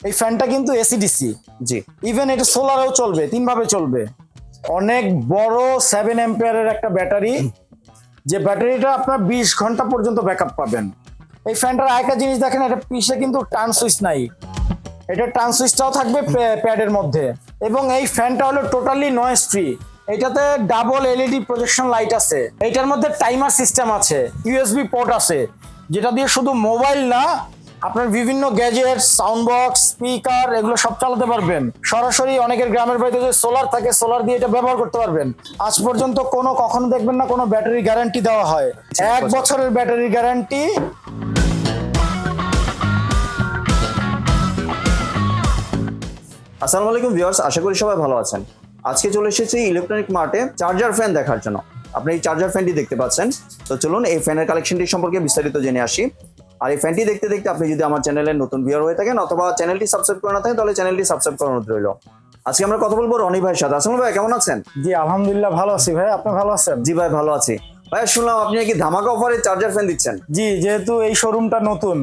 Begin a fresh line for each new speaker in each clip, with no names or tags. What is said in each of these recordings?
এই ফ্যানটা কিন্তু এসিডিসি
জি।
ইভেন এটা সোলারেও চলবে তিন ভাবে চলবে। অনেক বড় সেভেন এম্পিয়ারের একটা ব্যাটারি যে ব্যাটারিটা আপনার বিশ ঘণ্টা পর্যন্ত ব্যাকআপ পাবেন। এই ফ্যানটার আরেকটা জিনিস দেখেন এটা পিসে কিন্তু টার্ন সুইচ নাই। এটা টার্ন সুইচটাও থাকবে প্যাডের মধ্যে। এবং এই ফ্যানটা হলো টোটালি নয়েজ ফ্রি এটাতে ডাবল এলইডি প্রজেকশন লাইট আছে। এটার মধ্যে টাইমার সিস্টেম আছে ইউএসবি পোর্ট আছে। যেটা দিয়ে শুধু মোবাইল না আপনার বিভিন্ন গ্যাজেট সাউন্ড বক্স স্পিকার এগুলো সব চালাতে পারবেন। সরাসরি অনেকের গ্রামের বাড়িতে যে সোলার থাকে সোলার দিয়ে এটা ব্যবহার করতে পারবেন। আজ পর্যন্ত কোনো কখনো দেখবেন না কোনো ব্যাটারি গ্যারান্টি দেওয়া হয়। এক বছরের ব্যাটারি গ্যারান্টি
আসসালামু আলাইকুম ভিউয়ার্স আশা করি সবাই ভালো আছেন। আজকে চলে এসেছি ইলেকট্রনিক মার্টে চার্জার ফ্যান দেখার জন্য। আপনি এই চার্জার ফ্যানটি দেখতে পাচ্ছেন। তো চলুন এই ফ্যানের কালেকশনটি সম্পর্কে বিস্তারিত জেনে আসি। আর এই ফ্যানটি দেখতে দেখতে আপনি যদি আমার চ্যানেলের নতুন ভিউয়ার হয়ে থাকেন অথবা চ্যানেলটি সাবস্ক্রাইব করে না থাকেন তাহলে চ্যানেলটি সাবস্ক্রাইব করানো রইল। আজকে আমরা কথা বলব রনি ভাইয়ের সাথে। আসসালাম ভাই কেমন আছেন?
জি আলহামদুলিল্লাহ ভালো আছি। ভাই আপনি ভালো আছেন?
জি ভাই ভালো আছি। ভাই শুনলাম আপনি নাকি ধামাকা অফারে চার্জার ফ্যান দিচ্ছেন।
জি যেহেতু এই শোরুমটা নতুন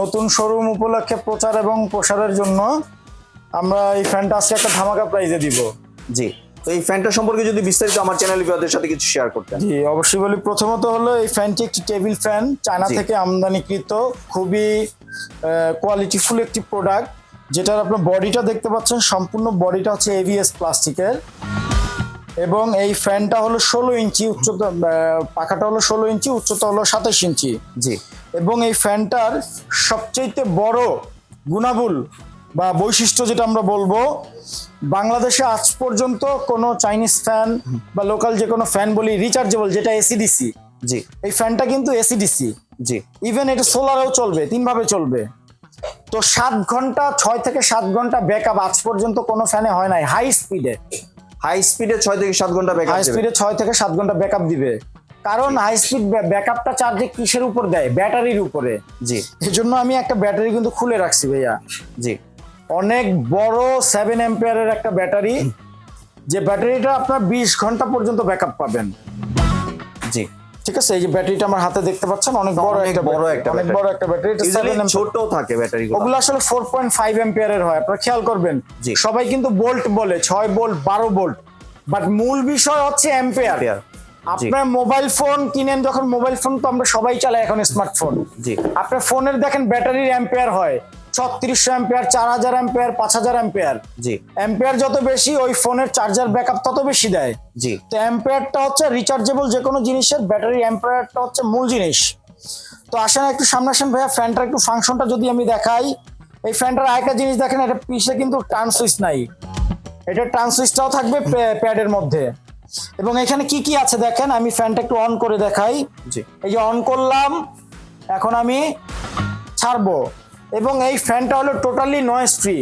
নতুন শোরুম উপলক্ষে প্রচার এবং প্রসারের জন্য আমরা এই ফ্যানটা আজকে একটা ধামাকা প্রাইজে দিব।
জি। তো এই ফ্যানটা সম্পর্কে যদি বিস্তারিত আমার চ্যানেল ভিউয়ারদের সাথে কিছু শেয়ার করতেন।
জি অবশ্যই বলি প্রথমত হলো এই ফ্যানটি একটি টেবিল ফ্যান চায়না থেকে আমদানিকৃত খুবই কোয়ালিটিফুল একটি প্রোডাক্ট যেটার আপনার বডিটা দেখতে পাচ্ছেন সম্পূর্ণ বডিটা হচ্ছে এভিএস প্লাস্টিকের এবং এই ফ্যানটা হলো ষোলো ইঞ্চি উচ্চতা পাখাটা হলো ষোলো ইঞ্চি উচ্চতা হলো সাতাশ ইঞ্চি।
জি।
এবং এই ফ্যানটার সবচেয়ে বড় গুণাগুণ বা বৈশিষ্ট্য যেটা আমরা বলব বাংলাদেশে আজ পর্যন্ত কোনো চাইনিজ ফ্যান বা লোকাল যে কোনো ফ্যান বলি রিচার্জেবল যেটা এসিডিসি
জি।
এই ফ্যানটা কিন্তু এসিডিসি
জি।
ইভেন এটা সোলারেও চলবে তিনভাবে চলবে। তো সাত ঘণ্টা ছয় থেকে সাত ঘণ্টা ব্যাকআপ আজ পর্যন্ত কোনো ফ্যানে হয় নাই হাই স্পিডে
হাই স্পিডে ছয় থেকে সাত ঘণ্টা ব্যাকআপ
হাই স্পিডে ছয় থেকে সাত ঘণ্টা ব্যাকআপ দিবে। কারণ হাই স্পিড ব্যাকআপটা চার্জে কিসের উপর দেয়? ব্যাটারির উপরে।
জি।
এই জন্য আমি একটা ব্যাটারি কিন্তু খুলে রাখছি ভাইয়া।
জি।
অনেক বড় সেভেন এম্পিয়ারের একটা ব্যাটারি যে ব্যাটারিটা আপনার বিশ ঘণ্টা পর্যন্ত ব্যাকআপ পাবেন।
জি
ঠিক আছে? এই যে ব্যাটারিটা আমার হাতে দেখতে পাচ্ছেন অনেক বড় একটা
বড় একটা
অনেক। বড় একটা ব্যাটারি এটা
Easily
7
ছোট থাকে ব্যাটারি
ওগুলো আসলে ফোর পয়েন্ট ফাইভ এম্পিয়ারের হয় আপনারা খেয়াল করবেন।
জি।
সবাই কিন্তু বোল্ট বলে ছয় বোল্ট বারো বোল্ট বাট মূল বিষয় হচ্ছে এম্পিয়ার আপনার মোবাইল ফোন কিনেন যখন মোবাইল ফোন তো আমরা সবাই চালাই এখন স্মার্টফোন
জি।
আপনার ফোনের দেখেন ব্যাটারির অ্যাম্পিয়ার হয়। ছত্রিশশো অ্যাম্পিয়ার চার হাজার অ্যাম্পিয়ার পাঁচ হাজার অ্যাম্পিয়ার।
জি।
অ্যাম্পিয়ার যত বেশি ওই ফোনের চার্জার ব্যাকআপ তত বেশি দেয়।
জি।
তো অ্যাম্পিয়ারটা হচ্ছে রিচার্জেবল যে কোনো জিনিসের ব্যাটারি অ্যাম্পিয়ারটা হচ্ছে মূল জিনিস। তো আসেন একটু সামনাসাম ভাইয়া ফ্যানটার একটু ফাংশনটা যদি আমি দেখাই। এই ফ্যানটার আরেকটা জিনিস দেখেন এটা পিসে কিন্তু টার্ন সুইচ নাই। এটা টার্ন সুইচটাও থাকবে প্যাডের মধ্যে। এবং এখানে কি কি আছে দেখেন আমি ফ্যানটা একটু অন করে দেখাই।
জি।
এই যে অন করলাম এখন আমি ছাড়বো। এবং এই ফ্যানটা হলো টোটালি নয়েজ ফ্রি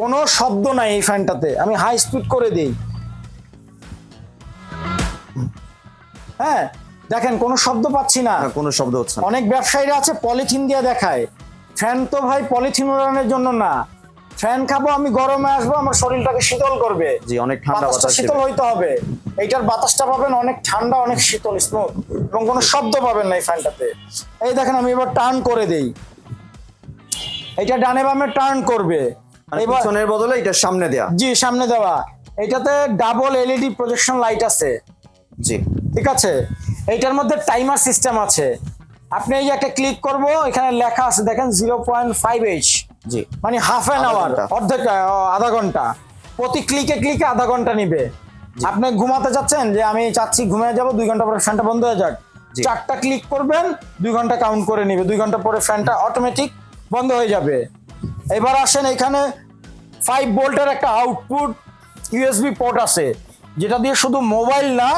কোনো শব্দ নাই এই ফ্যানটাতে। আমি হাই স্পিড করে দিই। হ্যাঁ দেখেন কোনো শব্দ পাচ্ছি না।
না, কোনো শব্দ হচ্ছে না।
অনেক ব্যবসায়ীরা আছে পলিথিন দিয়ে দেখায়। ফ্যান তো ভাই পলিথিন উড়ানোর জন্য না। ফ্যান খাব আমি গরমে আসব আমার শরীরটাকে শীতল করবে।
জি অনেক ঠান্ডা বাতাস
শীতল হইতে হবে। এইটার বাতাসটা পাবেন অনেক ঠান্ডা অনেক শীতল স্মুথ এবং কোনো শব্দ পাবেন না এই ফ্যানটাতে। এই দেখেন আমি এবার টার্ন করে দেই। এটা ডানে বামে টার্ন করবে।
মানে পিছনের বদলে এটা সামনে দেয়া।
জি সামনে দেওয়া। এটাতে ডাবল এলইডি প্রজেকশন লাইট আছে।
জি।
ঠিক আছে? এইটার মধ্যে টাইমার সিস্টেম আছে। আপনি এই যে একটা ক্লিক করব এখানে লেখা আছে দেখেন zero point five H
G.
মানে হাফ অ্যান
আধা
আওয়ার। অর্ধেক আধা ঘণ্টা। প্রতি ক্লিকে ক্লিকে আধা ঘণ্টা নিবে। আপনি ঘুমাতে চাচ্ছেন যে আমি চাচ্ছি ঘুমিয়ে যাব দুই ঘণ্টা পরে ফ্যানটা বন্ধ হয়ে যাক। চারটা ক্লিক করবেন দুই ঘণ্টা কাউন্ট করে নিবে। দুই ঘণ্টা পরে ফ্যানটা অটোমেটিক বন্ধ হয়ে যাবে। এবার আসেন এখানে ফাইভ ভোল্টের একটা আউটপুট ইউএসবি পোর্ট আছে, যেটা দিয়ে শুধু মোবাইল না,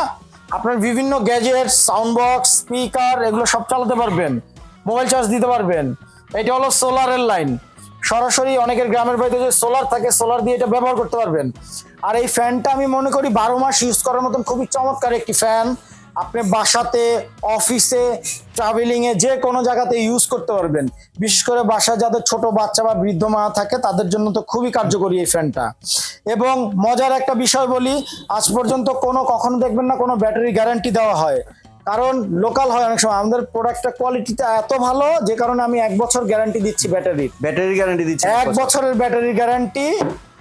আপনার বিভিন্ন গ্যাজেট সাউন্ড বক্স স্পিকার এগুলো সব চালাতে পারবেন মোবাইল চার্জ দিতে পারবেন। এটা হলো সোলারের লাইন সরাসরি অনেকের গ্রামের বাড়িতে যে সোলার থাকে সোলার দিয়ে এটা ব্যবহার করতে পারবেন। আর এই ফ্যানটা আমি মনে করি বারো মাস ইউজ করার মতন খুবই চমৎকার একটি ফ্যান আপনি বাসাতে অফিসে ট্রাভেলিং এ যে কোনো জায়গাতে ইউজ করতে পারবেন। বিশেষ করে বাসায় যাদের ছোট বাচ্চা বা বৃদ্ধ মা থাকে তাদের জন্য তো খুবই কার্যকরী এই ফ্যানটা। এবং মজার একটা বিষয় বলি আজ পর্যন্ত কোনো কখনো দেখবেন না কোনো ব্যাটারি গ্যারান্টি দেওয়া হয়। কারণ লোকাল হয় অনেক সময়। আমাদের প্রোডাক্টটা কোয়ালিটিটা এত ভালো যে কারণে আমি এক বছর গ্যারান্টি দিচ্ছি ব্যাটারির
ব্যাটারি গ্যারান্টি দিচ্ছি
এক বছরের ব্যাটারির গ্যারান্টি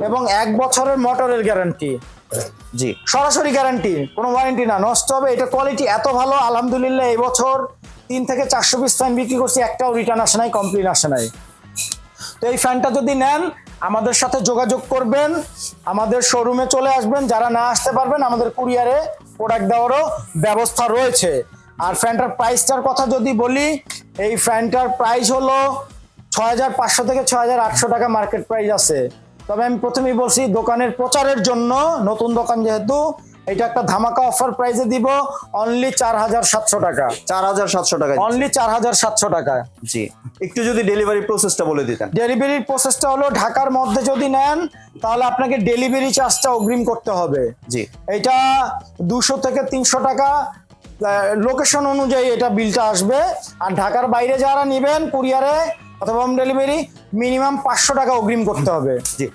এবং এক বছরের মোটরের গ্যারান্টি
জি।
সরাসরি গ্যারান্টি কোনো ওয়ারেন্টি না, নষ্ট হবে। এটা কোয়ালিটি এত ভালো, আলহামদুলিল্লাহ এই বছর তিন থেকে চারশো পিস ফ্যান বিক্রি করছি, একটাও রিটার্ন আসে নাই কমপ্লেন আসে নাই। তো এই ফ্যানটা যদি নেন, আমাদের সাথে যোগাযোগ করবেন, আমাদের শোরুমে চলে আসবেন, যারা না আসতে পারবেন, আমাদের কুরিয়ারে প্রোডাক্ট দেওয়ারও ব্যবস্থা রয়েছে। আর ফ্যানটার প্রাইসটার কথা যদি বলি, এই ফ্যানটার প্রাইস হলো ছয় হাজার পাঁচশো থেকে ছয় হাজার আটশো টাকা মার্কেট প্রাইস আছে। তবে আমি প্রথমেই বলছি দোকানের প্রচারের জন্য নতুন দোকান যেহেতু এটা একটা ধামাকা অফার প্রাইসে দিব অনলি চার হাজার সাতশো টাকা।
চার হাজার সাতশো টাকা
অনলি চার হাজার সাতশো টাকা।
জি। একটু যদি ডেলিভারি প্রসেসটা বলে দিতেন।
ডেলিভারির প্রসেসটা হলো ঢাকার মধ্যে যদি নেন তাহলে আপনাকে ডেলিভারি চার্জটা অগ্রিম করতে হবে।
জি।
এটা দুশো থেকে তিনশো টাকা। লোকেশন অনুযায়ী এটা বিলটা আসবে। আর ঢাকার বাইরে যারা নেবেন কুরিয়ারে অথবা হোম ডেলিভারি মিনিমাম পাঁচশো টাকা অগ্রিম করতে হবে।
জি।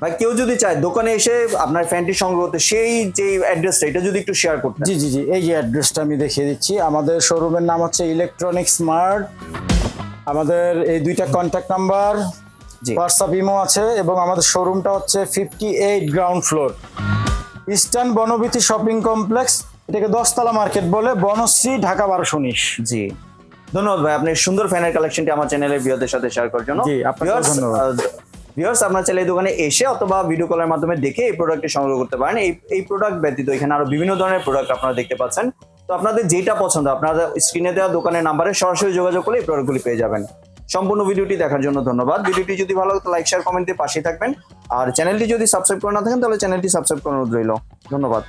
ভাই কেউ যদি চায় দোকানে এসে আপনার ফ্যানটি সংগ্রহ করতে সেই যে অ্যাড্রেসটা এটা যদি একটু শেয়ার করতেন
জি জি জি এই যে অ্যাড্রেসটা আমি দেখিয়ে দিচ্ছি আমাদের শোরুমের নাম হচ্ছে ইলেকট্রনিক স্মার্ট আমাদের এই দুইটা কন্ট্যাক্ট নাম্বার
জি।
হোয়াটসঅ্যাপ ইমো আছে এবং আমাদের শোরুমটা হচ্ছে fifty eight ground floor eastern Banabithi shopping complex এটাকে দশতলা মার্কেট বলে বনশ্রী ঢাকা বারোশো উনিশ।
জি। ধন্যবাদ ভাই আপনি সুন্দর ফ্যানের কালেকশনটি আমার চ্যানেলের ভিউয়ারদের সাথে শেয়ার করার জন্য।
জি, আপনাকেও ধন্যবাদ।
ভিউয়ার্স আপনার চাইলে এই দোকানে এসে অথবা ভিডিও কলের মাধ্যমে দেখে এই প্রোডাক্টটি সংগ্রহ করতে পারেন। এই এই প্রোডাক্ট ব্যতীত এখানে আরও বিভিন্ন ধরনের প্রোডাক্ট আপনারা দেখতে পাচ্ছেন। তো আপনাদের যেটা পছন্দ, আপনারা স্ক্রিনে দেওয়া দোকানের নাম্বারে সরাসরি যোগাযোগ করলে এই প্রোডাক্টগুলি পেয়ে যাবেন। সম্পূর্ণ ভিডিওটি দেখার জন্য ধন্যবাদ। ভিডিওটি যদি ভালো লাগে লাইক শেয়ার কমেন্ট পাশে থাকবেন। আর চ্যানেলটি যদি সাবস্ক্রাইব করে না থাকেন, তাহলে চ্যানেলটি সাবস্ক্রাইব করানো রইল। ধন্যবাদ।